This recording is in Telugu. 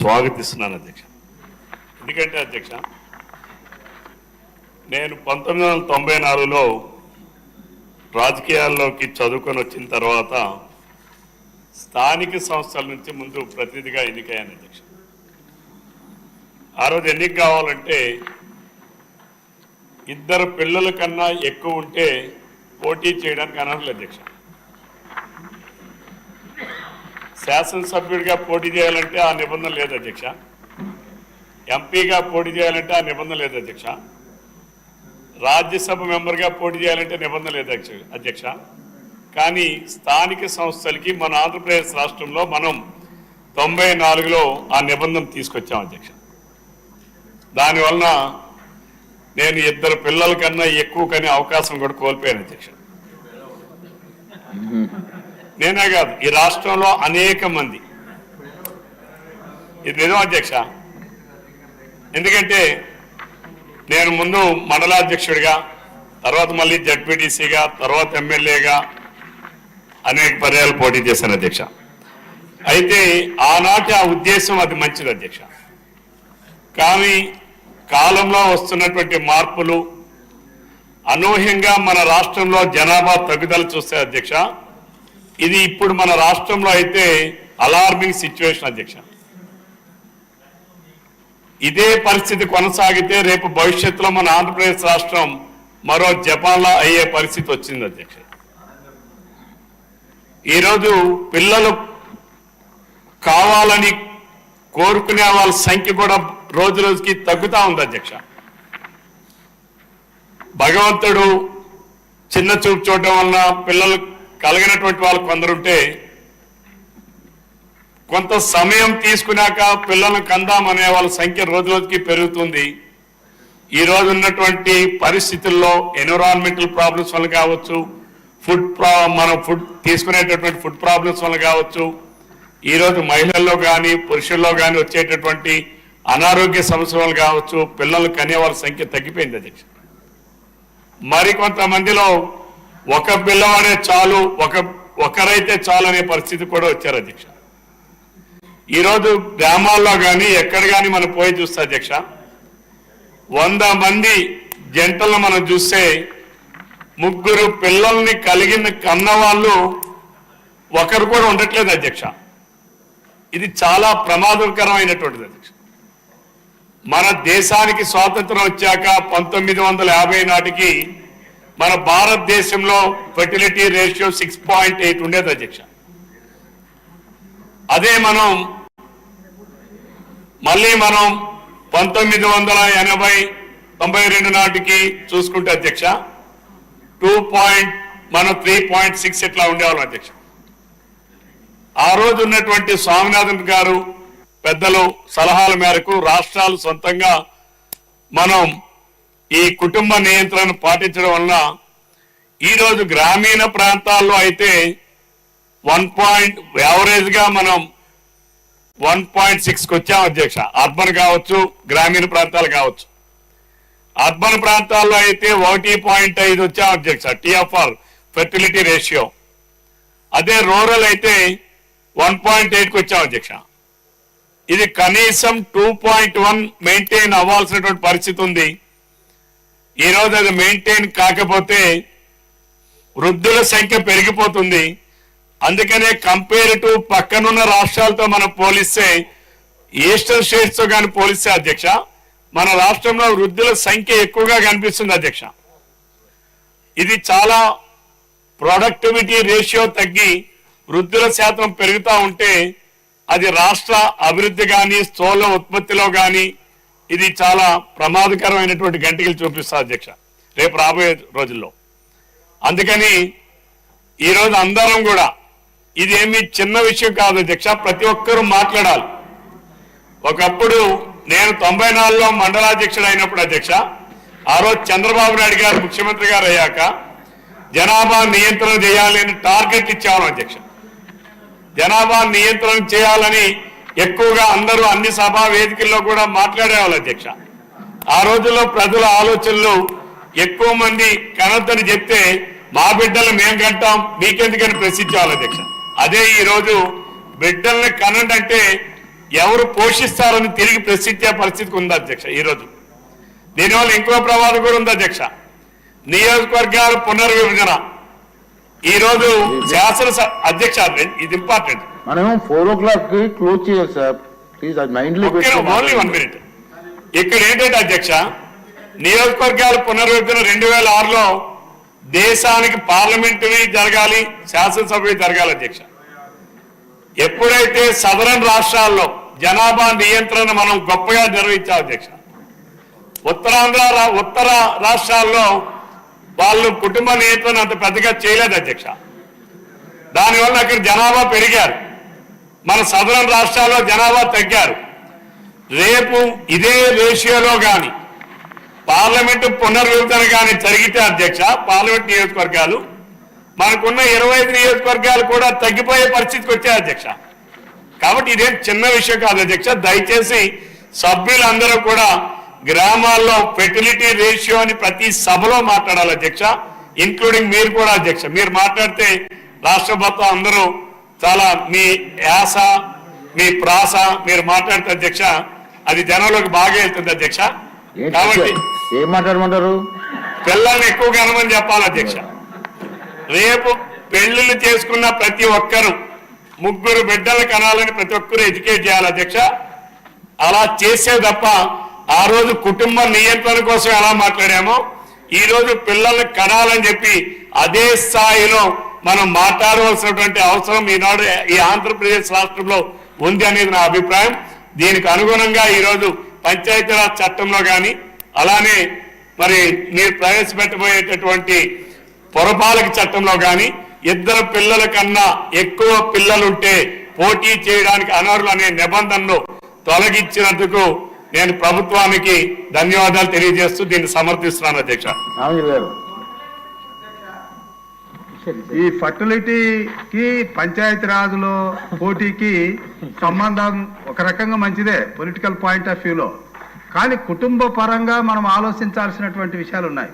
స్వాగతిస్తున్నాను అధ్యక్ష. ఎందుకంటే అధ్యక్ష నేను పంతొమ్మిది వందల తొంభై నాలుగులో రాజకీయాల్లోకి చదువుకొని వచ్చిన తర్వాత స్థానిక సంస్థల నుంచి ముందు ప్రతినిధిగా ఎన్నికయ్యాను అధ్యక్ష. ఆ రోజు ఎన్నిక కావాలంటే ఇద్దరు పిల్లల కన్నా ఎక్కువ ఉంటే పోటీ చేయడానికి అనర్హులు అధ్యక్ష. శాసనసభ్యుడిగా పోటీ చేయాలంటే ఆ నిబంధన లేదు అధ్యక్ష. ఎంపీగా పోటీ చేయాలంటే ఆ నిబంధన లేదు అధ్యక్ష. రాజ్యసభ మెంబర్గా పోటీ చేయాలంటే నిబంధన లేదు అధ్యక్ష అధ్యక్ష. కానీ స్థానిక సంస్థలకి మన ఆంధ్రప్రదేశ్ రాష్ట్రంలో మనం తొంభై నాలుగులో ఆ నిబంధన తీసుకొచ్చాం అధ్యక్ష. దానివలన నేను ఇద్దరు పిల్లల కన్నా ఎక్కువ కనే అవకాశం కూడా కోల్పోయాను అధ్యక్ష. నేనే కాదు ఈ రాష్ట్రంలో అనేక మంది. ఇది నిజం అధ్యక్ష? ఎందుకంటే నేను ముందు మండలాధ్యక్షుడిగా తర్వాత మళ్ళీ జడ్పీటీసీగా తర్వాత ఎమ్మెల్యేగా అనేక పర్యాలు పోటీ చేశాను అధ్యక్ష. అయితే ఆనాటి ఆ ఉద్దేశం అది మంచిది అధ్యక్ష. కానీ కాలంలో వస్తున్నటువంటి మార్పులు అనూహ్యంగా మన రాష్ట్రంలో జనాభా తగ్గుదల చూస్తే అధ్యక్ష ఇది ఇప్పుడు మన రాష్ట్రంలో అయితే అలార్మింగ్ సిచ్యువేషన్ అధ్యక్ష. ఇదే పరిస్థితి కొనసాగితే రేపు భవిష్యత్తులో మన ఆంధ్రప్రదేశ్ రాష్ట్రం మరో జపాన్లో అయ్యే పరిస్థితి వచ్చింది అధ్యక్ష. ఈరోజు పిల్లలు కావాలని కోరుకునే వాళ్ళ సంఖ్య కూడా రోజు రోజుకి తగ్గుతా ఉంది అధ్యక్ష. భగవంతుడు చిన్న చూపు చూడటం వలన పిల్లలు కలిగినటువంటి వాళ్ళు కొందరుంటే కొంత సమయం తీసుకున్నాక పిల్లలను కందామనే వాళ్ళ సంఖ్య రోజు రోజుకి పెరుగుతుంది. ఈ రోజు ఉన్నటువంటి పరిస్థితుల్లో ఎన్విరాన్మెంటల్ ప్రాబ్లమ్స్ వల్ల కావచ్చు ఫుడ్ ప్రా మనం ఫుడ్ తీసుకునేటటువంటి ఫుడ్ ప్రాబ్లమ్స్ వల్ల కావచ్చు ఈరోజు మహిళల్లో కానీ పురుషుల్లో కానీ వచ్చేటటువంటి అనారోగ్య సమస్యలు కావచ్చు పిల్లలు కనే వాళ్ళ సంఖ్య తగ్గిపోయింది అధ్యక్ష. మరి కొంతమందిలో ఒక పిల్లవాడే చాలు ఒక ఒకరైతే చాలు అనే పరిస్థితి కూడా వచ్చారు అధ్యక్ష. ఈరోజు గ్రామాల్లో కానీ ఎక్కడ కానీ మనం పోయి చూస్తే అధ్యక్ష వంద మంది జంటలను మనం చూస్తే ముగ్గురు పిల్లల్ని కలిగిన కన్నవాళ్ళు ఒకరు కూడా ఉండట్లేదు అధ్యక్ష. ఇది చాలా ప్రమాదకరమైనటువంటిది అధ్యక్ష. మన దేశానికి స్వాతంత్రం వచ్చాక పంతొమ్మిది వందల యాభై నాటికి మన భారతదేశంలో fertility ratio six point eight ఉండేది అధ్యక్ష. అదే మనం మళ్ళీ మనం పంతొమ్మిది వందల ఎనభై తొంభై రెండు నాటికి చూసుకుంటే అధ్యక్ష టూ పాయింట్ మనం త్రీ పాయింట్ సిక్స్ ఇట్లా ఉండేవాళ్ళం అధ్యక్ష? ఆ రోజు ఉన్నటువంటి స్వామినాథన్ గారు పెద్దలు సలహాల మేరకు రాష్ట్రాలు సొంతంగా మనం ఈ కుటుంబ నియంత్రణ పాటించడం వల్ల ఈరోజు గ్రామీణ ప్రాంతాల్లో అయితే వన్ పాయింట్ యావరేజ్గా మనం వన్ పాయింట్ సిక్స్కి వచ్చాం అధ్యక్ష. అర్బన్ కావచ్చు గ్రామీణ ప్రాంతాలు కావచ్చు. అర్బన్ ప్రాంతాల్లో అయితే ఒకటి పాయింట్ ఐదు వచ్చాం అధ్యక్ష టిఎఫ్ఆర్ ఫెర్టిలిటీ రేషియో. అదే రూరల్ అయితే వన్ పాయింట్ ఎయిట్కి వచ్చాం అధ్యక్ష. ఇది కనీసం టూ పాయింట్ వన్ మెయింటైన్ అవ్వాల్సినటువంటి పరిస్థితి ఉంది. ఈ రోజు అది మెయింటైన్ కాకపోతే వృద్ధుల సంఖ్య పెరిగిపోతుంది. అందుకనే కంపేర్ టు పక్కనున్న రాష్ట్రాలతో మనం పోలిస్తే ఈస్టర్న్ స్టేట్స్తో కానీ పోలిస్తే అధ్యక్ష మన రాష్ట్రంలో వృద్ధుల సంఖ్య ఎక్కువగా కనిపిస్తుంది అధ్యక్ష. ఇది చాలా ప్రొడక్టివిటీ రేషియో తగ్గి వృద్ధుల శాతం పెరుగుతూ ఉంటే అది రాష్ట్ర అభివృద్ధి కానీ స్థూల ఉత్పత్తిలో కానీ ఇది చాలా ప్రమాదకరమైనటువంటి గంటలు చూపిస్తా అధ్యక్ష. రేపు రాబోయే రోజుల్లో. అందుకని ఈరోజు అందరం కూడా ఇదేమి చిన్న విషయం కాదు అధ్యక్ష ప్రతి ఒక్కరూ మాట్లాడాలి. ఒకప్పుడు నేను తొంభై నాలుగులో మండలాధ్యక్షుడు అయినప్పుడు అధ్యక్ష ఆ రోజు చంద్రబాబు నాయుడు గారు ముఖ్యమంత్రి గారు అయ్యాక జనాభా నియంత్రణ చేయాలి అని టార్గెట్ ఇచ్చేవాళ్ళం అధ్యక్ష. జనాభా నియంత్రణ చేయాలని ఎక్కువగా అందరూ అన్ని సభా వేదికల్లో కూడా మాట్లాడేవాళ్ళు అధ్యక్ష. ఆ రోజుల్లో ప్రజల ఆలోచనలు ఎక్కువ మంది కనొద్దని చెప్తే మా బిడ్డలు మేము కంటాం మీకెందుకని ప్రశ్నించేవాళ్ళు అధ్యక్ష. అదే ఈ రోజు బిడ్డల్ని కనండి అంటే ఎవరు పోషిస్తారని తిరిగి ప్రశ్నించే పరిస్థితికి ఉంది అధ్యక్ష ఈరోజు దీనివల్ల ఇంకో ప్రమాదం కూడా ఉంది అధ్యక్ష. నియోజకవర్గాల పునర్విభజన. ఈరోజు శాసన అధ్యక్ష ఇది ఇంపార్టెంట్. మనం ఫోర్ ఓ క్లాక్కి క్లోజ్ చేయాలి సార్. ప్లీజ్ అది మైండ్లో ఓన్లీ వన్ మినిట్. ఇక్కడ ఏంటంటే అధ్యక్ష నియోజకవర్గాల పునర్విభజన రెండు వేల ఆరులో దేశానికి పార్లమెంటరీ జరగాలి శాసనసభ జరగాలి అధ్యక్ష. ఎప్పుడైతే సదరన్ రాష్ట్రాల్లో జనాభా నియంత్రణ మనం గొప్పగా నిర్వహించాం అధ్యక్ష ఉత్తరాంధ్ర ఉత్తర రాష్ట్రాల్లో వాళ్ళు కుటుంబ నియంత్రణ అంత పెద్దగా చేయలేదు అధ్యక్ష. దానివల్ల అక్కడ జనాభా పెరిగారు. మన సదరం రాష్ట్రాల్లో జనాభా తగ్గారు. రేపు ఇదే రేషియోలో కానీ పార్లమెంటు పునర్విభజన కానీ జరిగితే అధ్యక్ష పార్లమెంట్ నియోజకవర్గాలు మనకున్న ఇరవై ఐదు నియోజకవర్గాలు కూడా తగ్గిపోయే పరిస్థితికి వచ్చాయి అధ్యక్ష. కాబట్టి ఇదేం చిన్న విషయం కాదు అధ్యక్ష దయచేసి సభ్యులందరూ కూడా గ్రామాల్లో ఫెర్టిలిటీ రేషియో అని ప్రతి సభలో మాట్లాడాలి అధ్యక్ష ఇంక్లూడింగ్ మీరు కూడా అధ్యక్ష. మీరు మాట్లాడితే రాష్ట్ర మొత్తం అందరూ చాలా మీ యాస మీ ప్రాస మీరు మాట్లాడితే అధ్యక్ష అది జనంలోకి బాగా వెళ్తుంది అధ్యక్ష. కాబట్టి ఏం మాట్లాడమంటారు? పిల్లల్ని ఎక్కువ కనమని చెప్పాలి అధ్యక్ష. రేపు పెళ్ళిళ్ళు చేసుకున్న ప్రతి ఒక్కరు ముగ్గురు బిడ్డలు కనాలని ప్రతి ఒక్కరు ఎడ్యుకేట్ చేయాలి అధ్యక్ష. అలా చేసే తప్ప ఆ రోజు కుటుంబ నియంత్రణ కోసం ఎలా మాట్లాడామో ఈ రోజు పిల్లల్ని కనాలని చెప్పి అదే స్థాయిలో మనం మాట్లాడవలసినటువంటి అవసరం ఈనాడు ఈ ఆంధ్రప్రదేశ్ రాష్ట్రంలో ఉంది అనేది నా అభిప్రాయం. దీనికి అనుగుణంగా ఈరోజు పంచాయతీరాజ్ చట్టంలో కానీ అలానే మరి మీరు ప్రవేశపెట్టబోయేటటువంటి పొరపాలక చట్టంలో కానీ ఇద్దరు పిల్లల కన్నా ఎక్కువ పిల్లలుంటే పోటీ చేయడానికి అనర్హులు అనే నిబంధనను తొలగించినందుకు నేను ప్రభుత్వానికి ధన్యవాదాలు తెలియజేస్తూ దీన్ని సమర్థిస్తున్నాను అధ్యక్ష. ఈ ఫర్టిలిటీకి పంచాయతీ రాజులో పోటీకి సంబంధం ఒక రకంగా మంచిదే పొలిటికల్ పాయింట్ ఆఫ్ వ్యూలో కానీ కుటుంబ పరంగా మనం ఆలోచించాల్సినటువంటి విషయాలు ఉన్నాయి